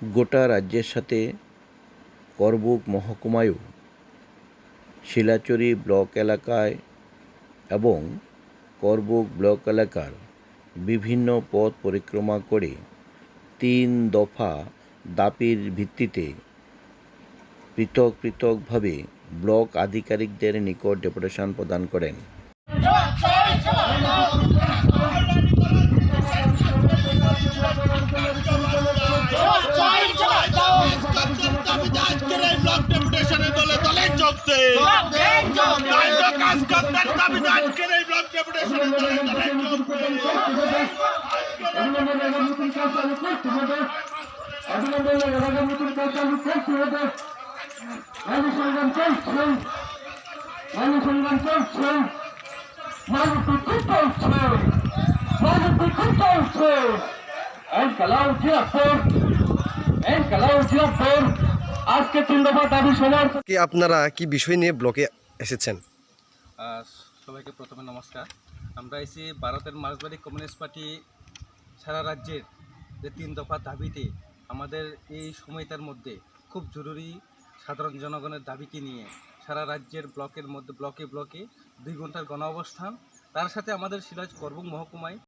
গোটা রাজ্যের সাথে করবুক মহকুমায়ও শিলাচুরি ব্লক এলাকায় এবং করবুক ব্লক এলাকার বিভিন্ন পথ পরিক্রমা করে তিন দফা দাপির ভিত্তিতে পৃথক পৃথকভাবে ব্লক আধিকারিকদের নিকট ডেপুটেশন প্রদান করেন। চলছে আজকে তিন কি আপনারা কি বিষয় নিয়ে ব্লকে এসেছেন? সবাইকে প্রথমে নমস্কার। আমরা এসে ভারতের মার্ক্সবাদী কমিউনিস্ট পার্টি সারা রাজ্যের যে তিন দফা দাবিতে আমাদের এই সময়টার মধ্যে খুব জরুরি সাধারণ জনগণের দাবিকে নিয়ে সারা রাজ্যের ব্লকের মধ্যে, ব্লকে ব্লকে দুই ঘণ্টার গণ অবস্থান তার সাথে আমাদের সিরাজ করবুং মহকুমায়